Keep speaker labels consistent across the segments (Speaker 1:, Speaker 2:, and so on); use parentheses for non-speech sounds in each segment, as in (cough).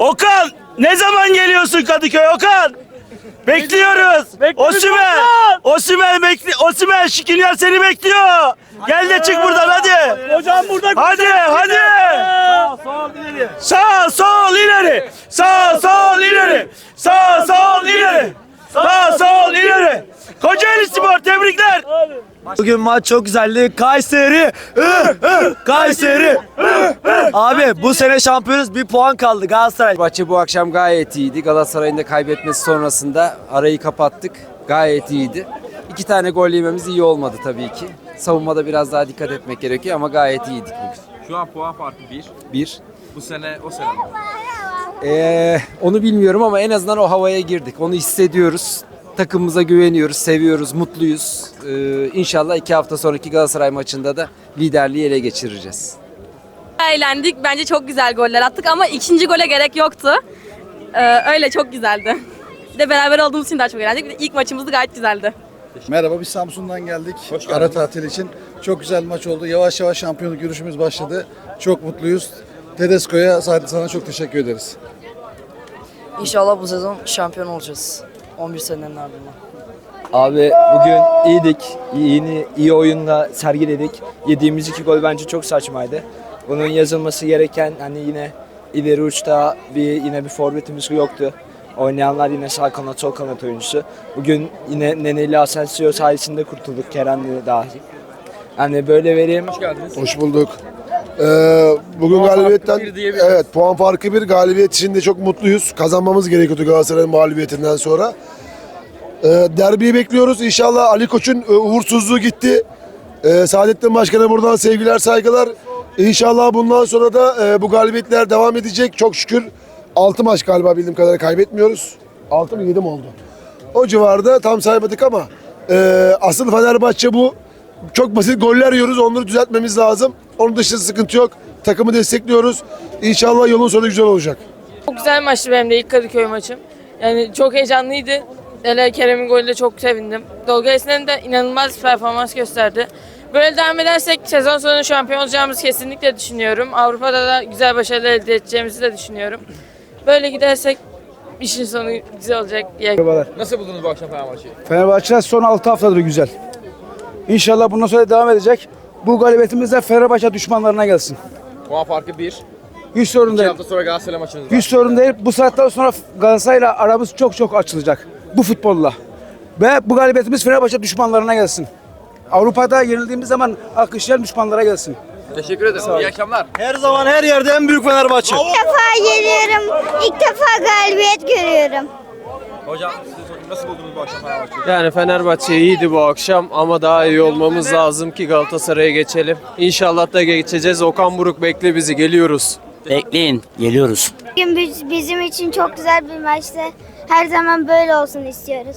Speaker 1: Okan ne zaman geliyorsun Kadıköy Okan? Bekliyoruz. Osman. Osman bekli. Osman Şikilyer seni bekliyor. Gel de çık buradan hadi. Hocam burada. Hadi hadi. Sağ sol ileri. Sağ sol ileri. Sağ sol ileri. Sağ sol ileri. Kocaeli Spor tebrikler.
Speaker 2: Bugün maç çok güzeldi. Kayseri, Kayseri. Abi bu sene şampiyonuz bir puan kaldı Galatasaray.
Speaker 3: Maçı bu akşam gayet iyiydi. Galatasaray'ın da kaybetmesi sonrasında arayı kapattık. Gayet iyiydi. İki tane gol yememiz iyi olmadı tabii ki. Savunmada biraz daha dikkat etmek gerekiyor ama gayet iyiydik bugün.
Speaker 4: Şu an puan farkı 1.
Speaker 3: Bir.
Speaker 4: Bu sene o sene?
Speaker 3: Ee, onu bilmiyorum ama en azından o havaya girdik. Onu hissediyoruz. Takımımıza güveniyoruz, seviyoruz, mutluyuz. Ee, inşallah iki hafta sonraki Galatasaray maçında da liderliği ele geçireceğiz.
Speaker 5: Eğlendik. Bence çok güzel goller attık ama ikinci gole gerek yoktu. Ee, öyle çok güzeldi. Bir de beraber olduğumuz için daha çok eğlendik. Bir de ilk maçımız da gayet güzeldi.
Speaker 6: Merhaba biz Samsun'dan geldik. Ara tatil için. Çok güzel maç oldu. Yavaş yavaş şampiyonluk yürüyüşümüz başladı. Çok mutluyuz. Tedesco'ya sana çok teşekkür ederiz.
Speaker 7: İnşallah bu sezon şampiyon olacağız. 11 senenin ardından.
Speaker 2: Abi bugün iyiydik. İyi, iyi oyunla sergiledik. Yediğimiz iki gol bence çok saçmaydı. Bunun yazılması gereken hani yine ileri uçta bir yine bir forvetimiz yoktu. Oynayanlar yine sağ kanat sol kanat oyuncusu. Bugün yine Neneli Asensio sayesinde kurtulduk Kerem'le dahil. Yani böyle vereyim.
Speaker 8: Hoş bulduk. Ee, bugün galibiyetten evet puan farkı bir galibiyet için de çok mutluyuz. Kazanmamız gerekiyordu Galatasaray'ın mağlubiyetinden sonra. Ee, derbiyi bekliyoruz. İnşallah Ali Koç'un e, uğursuzluğu gitti. Ee, Saadettin Başkan'a buradan sevgiler saygılar. İnşallah bundan sonra da e, bu galibiyetler devam edecek. Çok şükür 6 maç galiba bildiğim kadarıyla kaybetmiyoruz. 6 mı 7 mi oldu? O civarda tam saymadık ama e, asıl Fenerbahçe bu. Çok basit goller yiyoruz. Onları düzeltmemiz lazım. Onun dışında sıkıntı yok. Takımı destekliyoruz. İnşallah yolun sonu güzel olacak.
Speaker 9: Çok güzel maçtı benim de ilk Kadıköy maçım. Yani çok heyecanlıydı. Hele Kerem'in golüyle çok sevindim. Tolga Esnen de inanılmaz performans gösterdi. Böyle devam edersek sezon sonu şampiyon olacağımızı kesinlikle düşünüyorum. Avrupa'da da güzel başarılar elde edeceğimizi de düşünüyorum. Böyle gidersek işin sonu güzel olacak diye
Speaker 4: Nasıl buldunuz bu akşam Fenerbahçe'yi?
Speaker 10: Fenerbahçe son 6 haftadır güzel. İnşallah bundan sonra devam edecek. Bu galibiyetimiz de Fenerbahçe düşmanlarına gelsin.
Speaker 4: Puan farkı 1.
Speaker 10: Hiç sorun değil.
Speaker 4: hafta sonra Galatasaray maçınız var.
Speaker 10: Hiç sorun değil. Bu saatten sonra Galatasaray'la aramız çok çok açılacak. Bu futbolla. Ve bu galibiyetimiz Fenerbahçe düşmanlarına gelsin. Avrupa'da yenildiğimiz zaman alkışlayan düşmanlara gelsin.
Speaker 4: Teşekkür ederim. İyi akşamlar.
Speaker 2: Her zaman her yerde en büyük Fenerbahçe.
Speaker 11: İlk defa geliyorum. İlk defa galibiyet görüyorum.
Speaker 4: Hocam. Nasıl buldunuz bu akşam Fenerbahçe'yi?
Speaker 12: Yani Fenerbahçe iyiydi bu akşam ama daha iyi olmamız lazım ki Galatasaray'a geçelim. İnşallah da geçeceğiz. Okan Buruk bekle bizi geliyoruz.
Speaker 2: Bekleyin, geliyoruz.
Speaker 11: Bugün biz- bizim için çok güzel bir maçtı. Her zaman böyle olsun istiyoruz.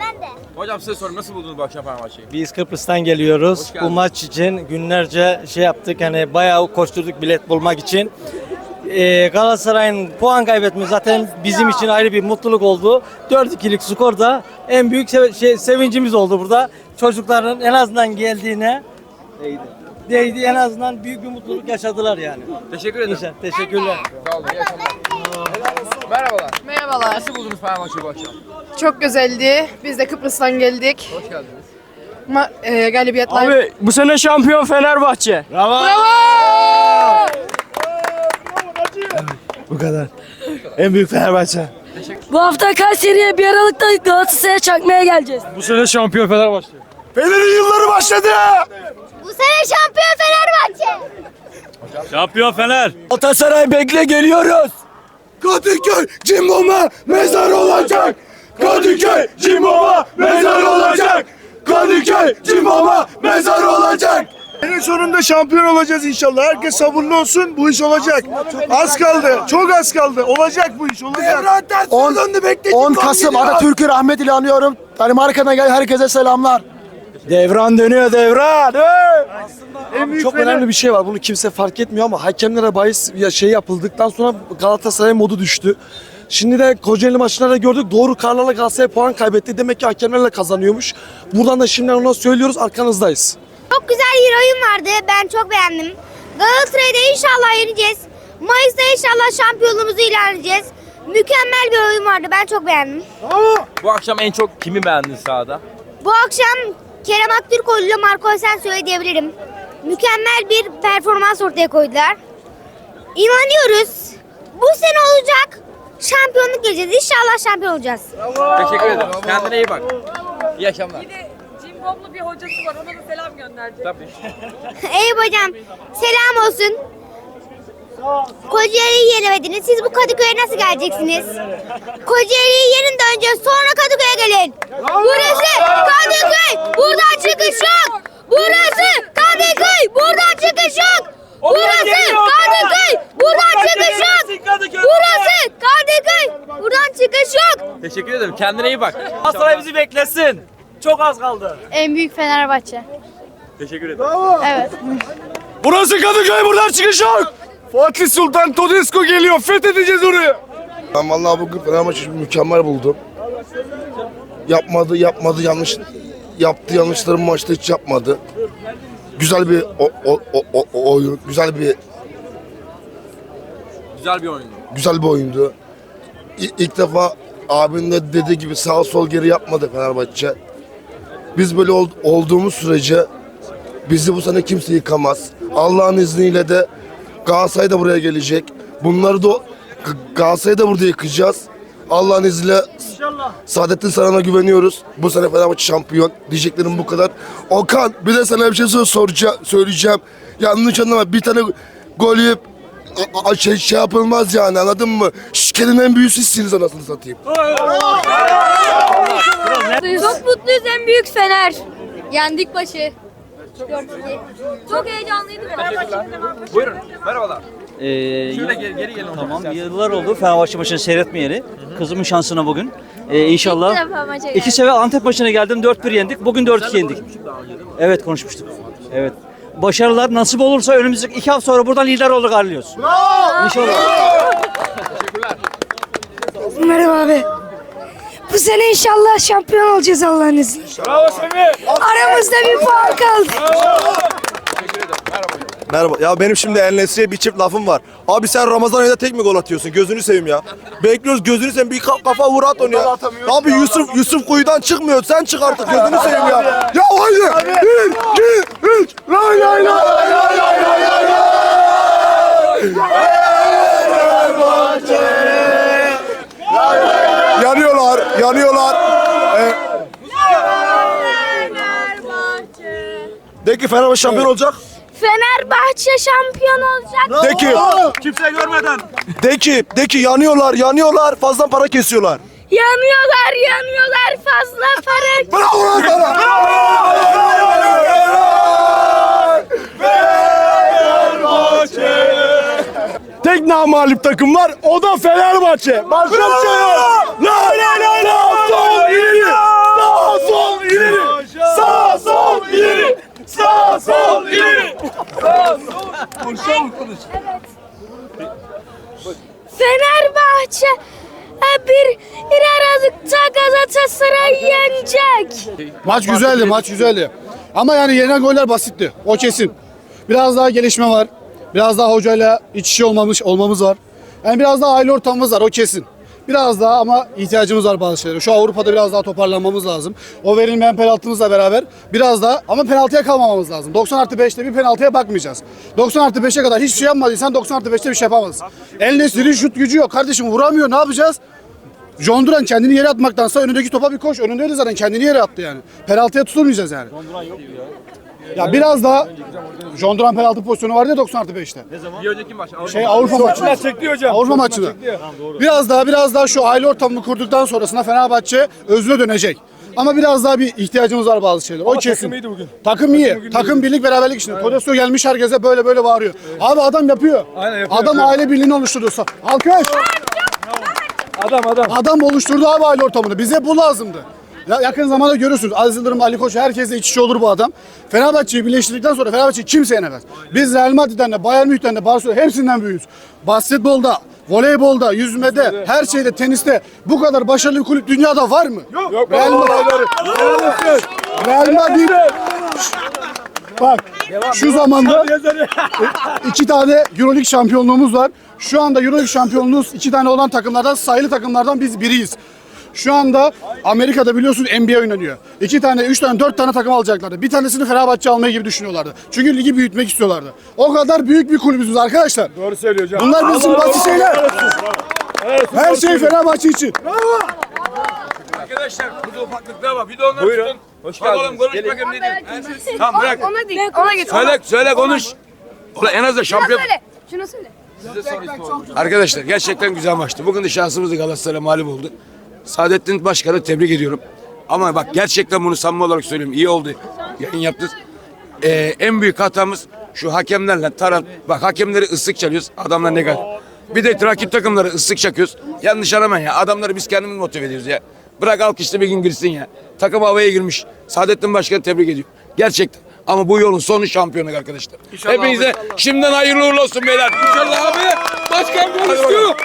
Speaker 11: Ben de.
Speaker 4: Hocam size sorayım. Nasıl buldunuz bu akşam Fenerbahçe'yi?
Speaker 2: Biz Kıbrıs'tan geliyoruz. Bu maç için günlerce şey yaptık. Hani bayağı koşturduk bilet bulmak için. Ee, Galatasaray'ın puan kaybetmesi zaten bizim için ayrı bir mutluluk oldu. 4-2'lik skor da en büyük seve- şey, sevincimiz oldu burada. Çocukların en azından geldiğine değdi. Değdi en azından büyük bir mutluluk yaşadılar yani.
Speaker 4: Teşekkür ederim.
Speaker 2: İnşallah. Teşekkürler.
Speaker 4: Sağ olun. İyi akşamlar. Merhabalar.
Speaker 9: Merhabalar.
Speaker 4: Nasıl buldunuz Fenerbahçe'yi bu akşam?
Speaker 9: Çok güzeldi. Biz de Kıbrıs'tan geldik.
Speaker 4: Hoş geldiniz.
Speaker 9: Ma- galibiyetler
Speaker 12: Abi bu sene şampiyon Fenerbahçe.
Speaker 2: Bu kadar. En büyük Fenerbahçe.
Speaker 5: Bu hafta Kayseri'ye bir aralıkta Galatasaray'a çakmaya geleceğiz.
Speaker 12: Bu sene şampiyon Fenerbahçe.
Speaker 8: Fener'in yılları başladı.
Speaker 11: Bu sene şampiyon Fenerbahçe.
Speaker 1: Şampiyon Fener.
Speaker 2: Galatasaray bekle geliyoruz.
Speaker 8: Kadıköy Cimbom'a mezar olacak. Kadıköy Cimbom'a mezar olacak. Kadıköy Cimbom'a mezar olacak. En sonunda şampiyon olacağız inşallah. Herkes sabırlı olsun. Bu iş olacak. Az kaldı. Çok az kaldı. Olacak bu iş. Olacak. 10, 10 Kasım Atatürk'ü rahmet anıyorum. Danimarka'dan gel herkese selamlar.
Speaker 2: Devran dönüyor devran.
Speaker 8: Çok önemli bir şey var. Bunu kimse fark etmiyor ama hakemlere bahis ya şey yapıldıktan sonra Galatasaray modu düştü. Şimdi de Kocaeli maçlarında gördük. Doğru kararlarla Galatasaray puan kaybetti. Demek ki hakemlerle kazanıyormuş. Buradan da şimdi ona söylüyoruz. Arkanızdayız.
Speaker 11: Çok güzel bir oyun vardı. Ben çok beğendim. Galatasaray'da inşallah yeneceğiz. Mayıs'ta inşallah şampiyonluğumuzu ilan edeceğiz. Mükemmel bir oyun vardı. Ben çok beğendim.
Speaker 4: Bu akşam en çok kimi beğendin sahada?
Speaker 11: Bu akşam Kerem Aktürkoğlu ile Marco Asensio'ya diyebilirim. Mükemmel bir performans ortaya koydular. İnanıyoruz. Bu sene olacak. Şampiyonluk geleceğiz. İnşallah şampiyon olacağız.
Speaker 4: Teşekkür ederim. Kendine iyi bak. İyi akşamlar.
Speaker 5: Cimbomlu bir hocası var ona da selam gönderecek.
Speaker 4: Tabii. (laughs)
Speaker 11: Eyüp hocam selam olsun. Kocaeli'yi yenemediniz. Siz bu Kadıköy'e nasıl geleceksiniz? Kocaeli'yi yenin de önce sonra Kadıköy'e gelin. Burası Kadıköy. Buradan çıkış yok. Burası. Buradan çıkış yok. Burası Kadıköy. Buradan çıkış yok. Burası Kadıköy. Buradan çıkış yok.
Speaker 4: Teşekkür ederim. Kendine iyi bak.
Speaker 1: Galatasaray bizi beklesin. Çok az kaldı.
Speaker 11: En büyük Fenerbahçe.
Speaker 4: Teşekkür ederim.
Speaker 11: Evet.
Speaker 1: Burası Kadıköy buradan çıkış yok. Fatih Sultan Todesco geliyor. Fethedeceğiz orayı.
Speaker 8: Ben vallahi bugün Fenerbahçe'yi mükemmel buldum. Yapmadı, yapmadı, yanlış yaptı yanlışları maçta hiç yapmadı. Güzel bir o, o, o, o- oyun, güzel bir
Speaker 4: Güzel bir oyundu.
Speaker 8: güzel bir oyundu. İ- İlk defa abinin de dediği gibi sağ sol geri yapmadı Fenerbahçe. Biz böyle ol- olduğumuz sürece bizi bu sene kimse yıkamaz. Allah'ın izniyle de Galatasaray da buraya gelecek. Bunları da G- Galatasaray'ı da burada yıkacağız. Allah'ın izniyle Saadettin Saran'a güveniyoruz. Bu sene Fenerbahçe şampiyon. Diyeceklerim bu kadar. Okan bir de sana bir şey sor- soracağım, söyleyeceğim. Yanlış anlama bir tane gol yiyip a- a- şey, şey yapılmaz yani anladın mı? Şikerin en büyüğü sizsiniz anasını satayım.
Speaker 11: Çok mutluyuz en büyük Fener. Yendik başı. Çok heyecanlıydı.
Speaker 4: Buyurun. Merhabalar.
Speaker 1: Ee,
Speaker 4: Şöyle geri, geri gelin. hocam.
Speaker 1: Tamam yıllar oldu Fenerbahçe maçını seyretmeyeli. Kızımın şansına bugün. Ee, inşallah.
Speaker 11: İlk defa maça
Speaker 1: İki sefer Antep maçına geldim 4-1 yendik. Bugün 4-2 yendik. Evet konuşmuştuk. Evet. Başarılar nasip olursa önümüzdeki iki hafta sonra buradan lider olur ayrılıyoruz. İnşallah.
Speaker 11: Merhaba abi. Bu sene inşallah şampiyon olacağız Allah'ın izniyle.
Speaker 4: Bravo Semih.
Speaker 11: Aramızda bir puan kaldı.
Speaker 4: Merhaba.
Speaker 13: Ya benim şimdi El Nesri'ye bir çift lafım var. Abi sen Ramazan ayında tek mi gol atıyorsun? Gözünü seveyim ya. Bekliyoruz gözünü seveyim bir ka- kafa vur at onu ya. Abi Yusuf Yusuf kuyudan çıkmıyor. Sen çık artık gözünü seveyim ya. Ya haydi. Bir, iki, üç. Lay lay lay lay lay lay lay lay. Yanıyorlar, yanıyorlar. Ee, de ki Fenerbahçe şampiyon olacak.
Speaker 11: Fenerbahçe şampiyon olacak.
Speaker 13: De ki,
Speaker 1: Kimse görmeden.
Speaker 13: de ki, de ki yanıyorlar, yanıyorlar. Fazla para kesiyorlar.
Speaker 11: Yanıyorlar, yanıyorlar fazla para.
Speaker 13: Bravo lan sana. Tek namalip takım var. O da Fenerbahçe. Başka bir şey yok. La la la la. Sol ileri. Sağ sol ileri. Sağ sol ileri. Sağ sol ileri.
Speaker 11: Fenerbahçe e, bir Aralık'ta Galatasaray yenecek.
Speaker 6: Maç güzeldi, maç güzeldi. Ama yani yenen goller basitti. O kesin. Biraz daha gelişme var. Biraz daha hocayla iç içe olmamış olmamız var. Yani biraz daha aile ortamımız var o kesin. Biraz daha ama ihtiyacımız var bazı şeylere. Şu Avrupa'da biraz daha toparlanmamız lazım. O verilmeyen penaltımızla beraber biraz daha ama penaltıya kalmamamız lazım. 90 artı 5'te bir penaltıya bakmayacağız. 90 artı 5'e kadar hiçbir şey yapmadıysan 90 artı 5'te bir şey yapamazsın. El Nesir'in şut gücü yok. Kardeşim vuramıyor ne yapacağız? John Duran kendini yere atmaktansa önündeki topa bir koş. Önündeydi zaten kendini yere attı yani. Penaltıya tutulmayacağız yani. John Duran yok ya. Ya biraz daha John Duran penaltı pozisyonu vardı ya 90 artı 5'te.
Speaker 4: Bir önceki maç. Avrupa
Speaker 6: Şey Avrupa maçında.
Speaker 1: Çekti hocam.
Speaker 6: Avrupa maçında. Biraz daha biraz daha şu aile ortamını kurduktan sonrasında Fenerbahçe özüne dönecek. Ama biraz daha bir ihtiyacımız var bazı şeyler. O kesin. Takım iyiydi bugün. Takım iyi. Takım birlik beraberlik içinde. Todesco gelmiş herkese böyle böyle bağırıyor. Abi adam yapıyor. Adam aile birliğini oluşturdu. Alkış.
Speaker 10: Adam adam.
Speaker 6: Adam oluşturdu abi aile ortamını. Bize bu lazımdı. Ya yakın zamanda görürsünüz. Aziz Yıldırım, Ali Koç herkesle iç içe olur bu adam. Fenerbahçe'yi birleştirdikten sonra Fenerbahçe kimse yenemez. Biz Real Madrid'den de, Bayern Münih'ten de, Barcelona hepsinden büyüğüz. Basketbolda, voleybolda, yüzmede, her şeyde, teniste bu kadar başarılı bir kulüp dünyada var mı? Yok. Real Madrid. Real Madrid. Bak şu zamanda iki tane Euroleague şampiyonluğumuz var. Şu anda Euroleague şampiyonluğu iki tane olan takımlardan sayılı takımlardan biz biriyiz. Şu anda Amerika'da biliyorsun NBA oynanıyor. İki tane, üç tane, dört tane takım alacaklardı. Bir tanesini Fenerbahçe almayı gibi düşünüyorlardı. Çünkü ligi büyütmek istiyorlardı. O kadar büyük bir kulübüz arkadaşlar.
Speaker 13: Doğru söylüyor hocam.
Speaker 6: Bunlar bizim basit şeyler. Her şey Fenerbahçe için.
Speaker 10: Arkadaşlar burada ufaklıklar var. Bir de onlar
Speaker 12: Buyurun.
Speaker 10: tutun.
Speaker 12: Hoş
Speaker 10: Bak oğlum
Speaker 12: geldiniz.
Speaker 10: konuş
Speaker 12: Gelin.
Speaker 10: bakayım ne diyorsun. Tamam bırak.
Speaker 11: Ona değil. Ona git.
Speaker 10: Söyle söyle konuş. Ulan en azından şampiyon.
Speaker 11: Söyle. Şunu söyle.
Speaker 10: Arkadaşlar gerçekten güzel maçtı. Bugün de şansımız da Galatasaray mağlup oldu. Saadettin Başkan'ı tebrik ediyorum. Ama bak gerçekten bunu samimi olarak söylüyorum. İyi oldu. Yayın yaptık. Ee, en büyük hatamız şu hakemlerle taraf. Bak hakemleri ıslık çalıyoruz. Adamlar negatif. Bir de rakip takımları ıslık çakıyoruz. Yanlış aramayın ya. Adamları biz kendimiz motive ediyoruz ya. Bırak alkışlı bir gün girsin ya. Takım havaya girmiş. Saadettin Başkan'ı tebrik ediyorum. Gerçekten. Ama bu yolun sonu şampiyonluk arkadaşlar. Hepinize şimdiden hayırlı uğurlu olsun beyler. İnşallah abi. Başkan konuştu.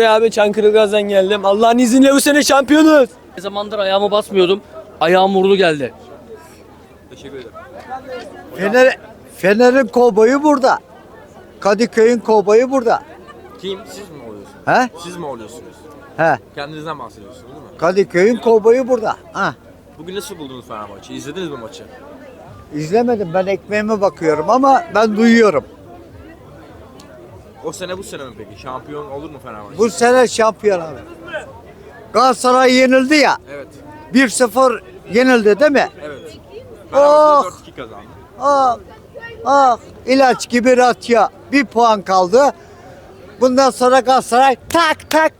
Speaker 12: Abi Çankırı geldim. Allah'ın izniyle bu sene şampiyonuz. Ne zamandır ayağımı basmıyordum. Ayağım vurdu geldi.
Speaker 1: Fener, Fener'in kovboyu burada. Kadıköy'ün kovboyu burada.
Speaker 4: Kim? Siz mi oluyorsunuz?
Speaker 1: He?
Speaker 4: Siz mi oluyorsunuz?
Speaker 1: He.
Speaker 4: Kendinizden bahsediyorsunuz değil mi?
Speaker 1: Kadıköy'ün kovboyu burada. Ha.
Speaker 4: Bugün nasıl buldunuz Fenerbahçe'yi? İzlediniz mi maçı?
Speaker 1: İzlemedim ben ekmeğime bakıyorum ama ben duyuyorum.
Speaker 4: O sene bu sene mi peki? Şampiyon olur mu Fenerbahçe?
Speaker 1: Bu sene şampiyon abi. Galatasaray yenildi ya.
Speaker 4: Evet.
Speaker 1: 1-0 yenildi değil mi?
Speaker 4: Evet. Fenerbahçe 4-2 kazandı.
Speaker 1: Ah, ah ilaç gibi ratya. Bir puan kaldı. Bundan sonra Galatasaray tak tak